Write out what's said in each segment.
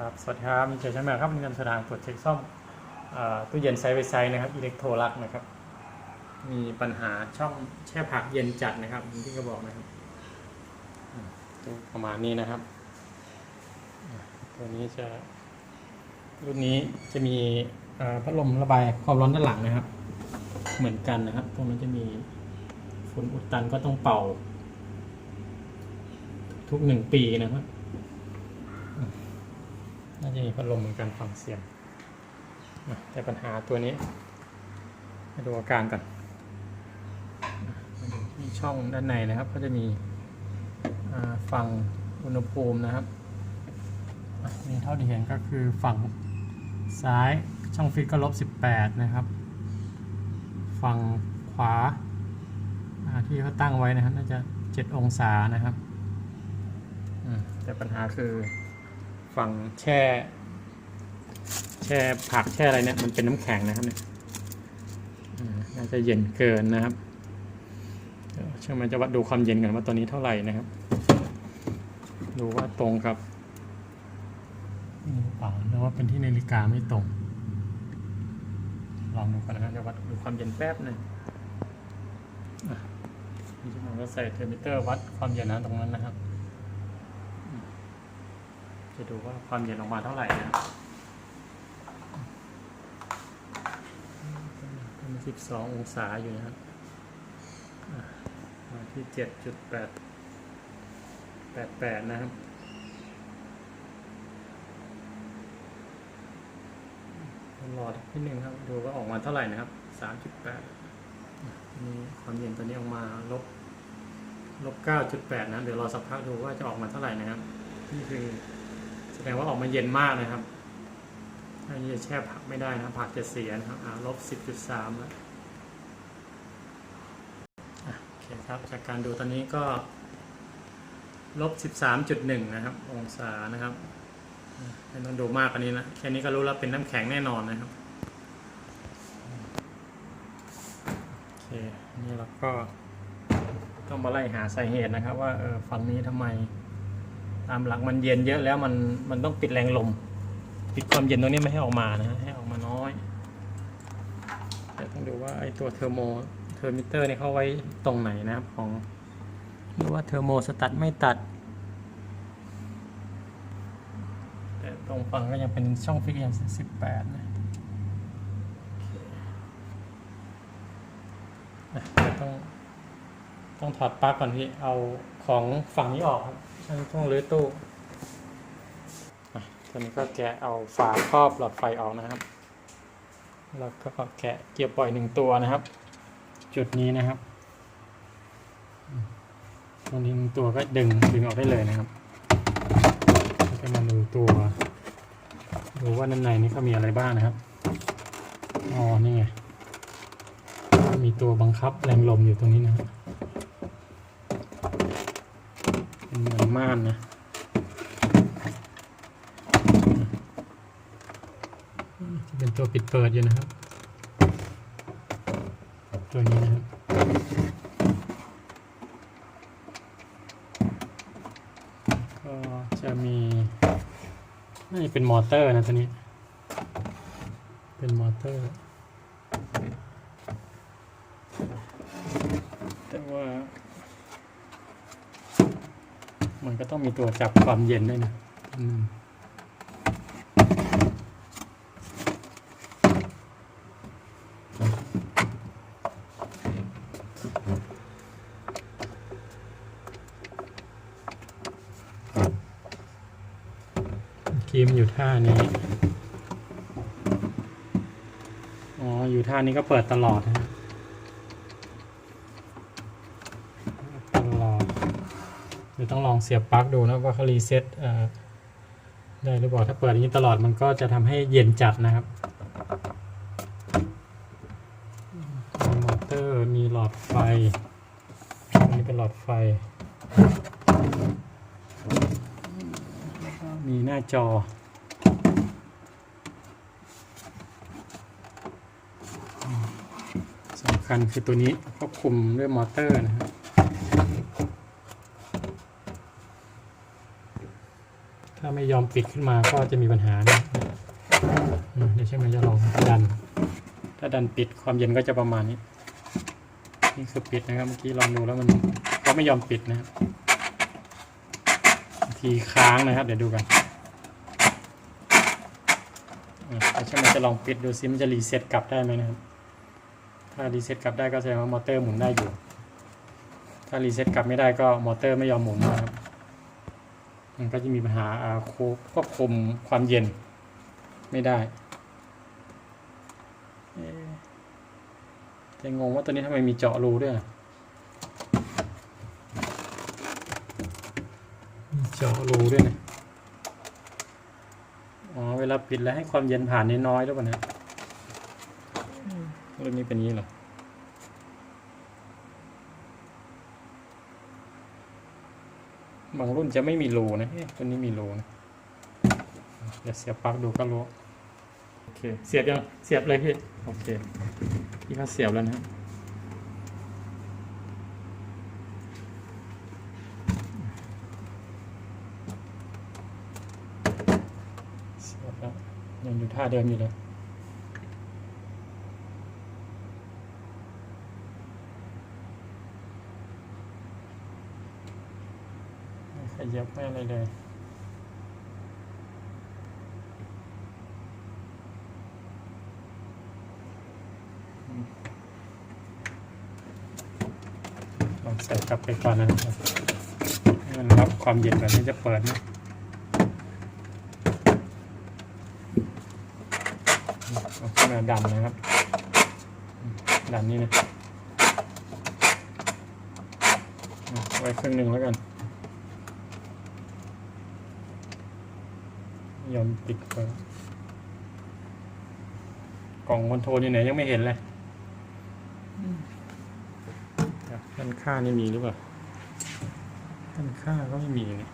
ครับ สวัสดีครับมีเจชันแมวครับเป็นการแสดงตรวจเช็คซ่อมตู้เย็นไซส์ไวไซส์นะครับอิเล็กโทรลักนะครับ มีปัญหาช่องแช่ผักเย็นจัดนะครับที่เขาบอกนะครับประมาณนี้นะครับ ตัวนี้จะรุ่นนี้จะมีพัดลมระบายความร้อนด้านหลังนะครับ เหมือนกันนะครับ ตรงนั้นจะมีฝุ่นอุดตันก็ต้องเป่า ทุกหนึ่งปีนะครับ น่าจะมีพัดลมเหมือนกันฟังเสียงแต่ปัญหาตัวนี้มาดูอาการก่อนมาดูที่ช่องด้านในนะครับ ก็จะมีฝั่งอุณหภูมินะครับนี่เท่าที่เห็นก็คือฝั่งซ้ายช่องฟิตก็ลบ 18 นะครับ ฝั่งขวาที่เขาตั้งไว้นะครับ น่าจะ 7 องศานะครับแต่ปัญหาคือ ฝั่งแช่ แช่ผักแช่อะไรเนี่ยมันเป็นน้ำแข็งนะครับเนี่ยอาน่าจะเย็นเกินนะครับเดี๋ยวช่างมันจะวัดดูความเย็นกันว่าตัวนี้เท่าไหร่นะครับ ดูว่าตรงกับหรือเปล่าหรือว่าเป็นที่นาฬิกาไม่ตรง ลองดูกันนะครับจะวัดดูความเย็นแป๊บหนึ่งนี่ช่างก็ใส่เทอร์มิเตอร์วัดความเย็นนะตรงนั้นนะครับ จะดูว่าความเย็นออกมาเท่าไหร่นะเป็นสิบสององศาอยู่นะครับมาที่เจ็ดจุดแปดแปดแปดนะครับรอที่หนึ่งครับ ดูว่าออกมาเท่าไหร่นะครับสามจุดแปดนี่ความเย็นตัวนี้ออกมาลบลบเก้าจุดแปดนะ เดี๋ยวรอสักพักดูว่าจะออกมาเท่าไหร่นะครับ นี่คือ แสดงว่าออกมาเย็นมากนะครับอันนี้จะแช่ผักไม่ได้นะผักจะเสียนะครับอ่าลบสิบจุดสามแล้วอะโอเคครับ จากการดูตอนนี้ก็ลบสิบสามจุดหนึ่งนะครับ องศานะครับไม่ต้องดูมากกว่านี้นะแค่นี้ก็รู้แล้วเป็นน้ำแข็งแน่นอนนะครับโอเคนี่เราก็ต้องมาไล่หาสาเหตุนะครับ ว่าเออฝั่งนี้ทำไม ตามหลักมันเย็นเยอะแล้วมันมันต้องปิดแรงลม ปิดความเย็นตรงนี้ไม่ให้ออกมานะฮะให้ออกมาน้อยแต่ต้องดูว่าไอตัวเทอร์โมเทอร์มิเตอร์นี่เขาไว้ตรงไหนนะครับของหรือว่าเทอร์โมสตัดไม่ตัด แต่ตรงฝั่งก็ยังเป็นช่องฟิกอย่างสิบแปดนะต้องต้องถอดปลั๊กก่อนพี่ เอาของฝั่งนี้ออกครับ ช่างต้องรื้อตู้ตอนนี้ก็แกะเอาฝาครอบหลอดไฟออกนะครับ แล้วก็แกะเกียร์ปล่อยหนึ่งตัวนะครับ จุดนี้นะครับตรงนี้หนึ่งตัวก็ดึงดึงออกได้เลยนะครับแล้วก็มาดูตัว ดูว่าด้านในนี้เขามีอะไรบ้างนะครับอ๋อนี่ไงมีตัวบังคับแรงลมอยู่ตรงนี้นะครับ เป็นเหมือนม่านนะจะเป็นตัวปิดเปิดอยู่นะครับ ตัวนี้นะครับก็จะมีน่าจะเป็นมอเตอร์นะตัวนี้ เป็นมอเตอร์ แต่ว่า มันก็ต้องมีตัวจับความเย็นด้วยนะอืมคีมนอยู่ท่านี้ อ๋อ อยู่ท่านี้ก็เปิดตลอดนะ ตลอด เดี๋ยวต้องลองเสียบปลั๊กดูนะว่าเขารีเซ็ตได้หรือเปล่าถ้าเปิดอย่างนี้ตลอดมันก็จะทำให้เย็นจัดนะครับมีมอเตอร์มีหลอดไฟ อันนี้เป็นหลอดไฟแล้วก็มีหน้าจอสำคัญคือตัวนี้ควบคุมด้วยมอเตอร์นะครับ ถ้า ไม่ยอมปิดขึ้นมาก็จะมีปัญหานะเดี๋ยวช่างมันจะลองดัน ถ้าดันปิดความเย็นก็จะประมาณนี้ นี่คือปิดนะครับเมื่อกี้ลองดูแล้วมันก็ไม่ยอมปิดนะครับทีค้างนะครับ เดี๋ยวดูกันเดี๋ยวช่างมันจะลองปิดดูซิมันจะรีเซ็ตกลับได้ไหมนะครับ ถ้ารีเซ็ตกลับได้ก็แสดงว่ามอเตอร์หมุนได้อยู่ ถ้ารีเซ็ตกลับไม่ได้ก็มอเตอร์ไม่ยอมหมุนนะครับ มันก็จะมีปัญหาอ่าควบคุมความเย็นไม่ได้เอ๊ะแต่งงว่าตัวนี้ทำไมมีเจาะรูด้วยอะมีเจาะรูด้วยนะอ๋อ เวลาปิดแล้วให้ความเย็นผ่านน้อยๆด้วยป่ะนะรุ่นนี้เป็นอย่างนี้เหรอ บางรุ่นจะไม่มีรูนะเอ๊ะตัวนี้มีรูนะเดี๋ยวเสียบปลั๊กดูก็รู้โอเคเสียบยังเสียบเลยพี่โอเคพี่เขาเสียบแล้วนะครับเสียบแล้วยังอยู่ท่าเดิมอยู่เลย ขยับไม่อะไรเลยลองใส่กลับไปก่อนนะครับให้มันรับความเย็นแบบนี้จะเปิดนะเอาขึ้นมาดันนะครับดันนี่นะอะไว้ครึ่งหนึ่งแล้วกัน ยอมติดเปิดกล่องคอนโทรลอยู่ไหนยังไม่เห็นเลยด้านข้างนี่มีหรือเปล่าด้านข้างก็ไม่มีนี่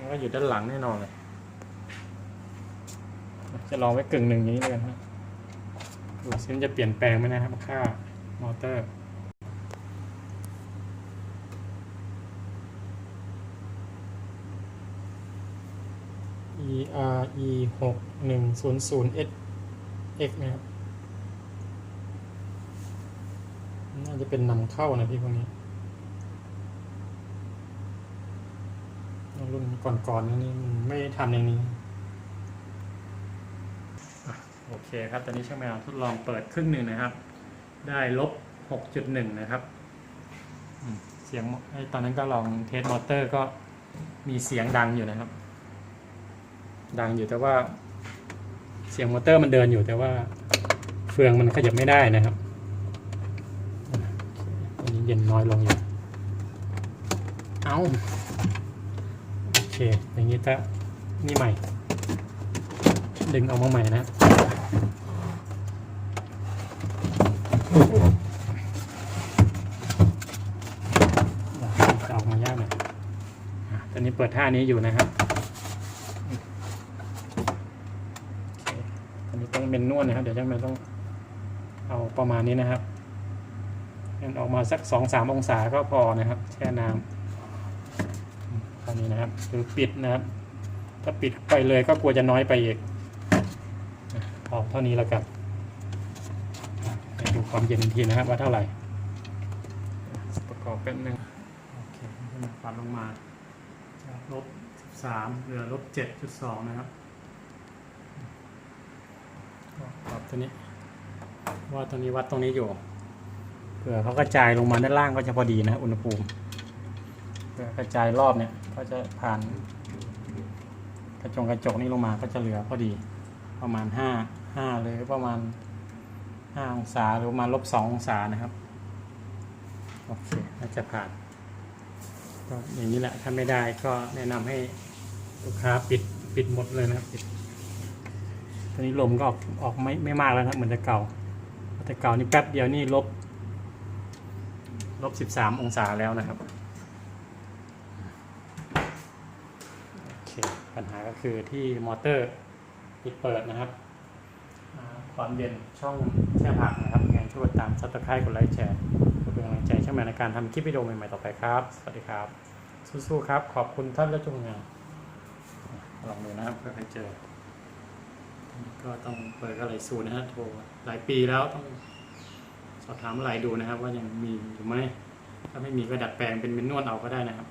มันก็อยู่ด้านหลังแน่นอนเลย จะลองไว้กึ่งหนึ่งนี้แล้วกันนะดูซิมันจะเปลี่ยนแปลงไหมนะครับ ค่ามอเตอร์ e r e หกหนึ่งศูนย์ศูนย์ s x นะครับน่าจะเป็นนำเข้านะพี่พวกนี้รุ่นก่อนๆนี่ไม่ทำในนี้โอเคครับ ตอนนี้ช่างแมวทดลองเปิดครึ่งหนึ่งนะครับ ได้ลบ 6.1 นะครับเสียงตอนนั้นก็ลองเทสมอเตอร์ก็มีเสียงดังอยู่นะครับ ดังอยู่แต่ว่าเสียงมอเตอร์มันเดินอยู่แต่ว่าเฟืองมันขยับไม่ได้นะครับอันนี้เย็นน้อยลงอยู่ เอาโอเค อย่างนี้จะนี่ใหม่ ดึงออกมาใหม่นะจะออกมายากหน่อยตอนนี้เปิดท่านี้อยู่นะครับ อันนี้ต้อง เป็นนวดนะครับ เดี๋ยวจังมันต้องเอาประมาณนี้นะครับงั้นออกมาสักสองสามองศาก็พอนะครับ แช่น้ำตอนนี้นะครับหรือปิดนะครับ ถ้าปิดไปเลยก็กลัวจะน้อยไปอีกพอเท่านี้แล้วกันไปดูความเย็นทีนะครับว่าเท่าไหร่ ประกอบแป๊บนึงโอเคให้มันปัดลงมาลบสามเหลือลบเจ็ดจุดสองนะครับ ปรับตัวนี้ ว่าตัวนี้วัดตรงนี้อยู่เผื่อเขากระจายลงมาด้านล่างก็จะพอดีนะอุณหภูมิเผื่อกระจายรอบเนี่ยก็จะผ่าน กระจงกระจกนี้ลงมาก็จะเหลือพอดี ประมาณห้าห้าหรือประมาณห้าองศาหรือประมาณลบสององศานะครับโอเคน่าจะผ่านก็อย่างนี้แหละถ้าไม่ได้ก็แนะนำให้ลูกค้าปิดปิดหมดเลยนะครับปิด อนนี้ลมก็ออกออกไม่ไม่มากแล้วนะเหมือนแต่เก่าแต่เก่านี่แป๊บเดียวนี่ลบลบสิบสามองศาแล้วนะครับโอเคปัญหาก็คือที่มอเตอร์ปิดเปิดนะครับความเย็นช่องแช่ผักนะครับยังไงช่วยตามซับสไครต์กดไลค์แชร์เป็นกำลังใจช่างแมนในการทำคลิปวิดีโอใหม่ๆต่อไปครับ สวัสดีครับ สู้ๆครับ ขอบคุณท่านและจงงานลองดูนะครับเผื่อใครเจอ ก็ต้องเปิดก็หลยสูนะฮะโทรหลายปีแล้วต้องสอบถามอะไรดูนะครับ ว่ายังมีหรือไม่ถ้าไม่มีก็ดัดแปลงเป็นเมนนวลเอาก็ได้นะครับ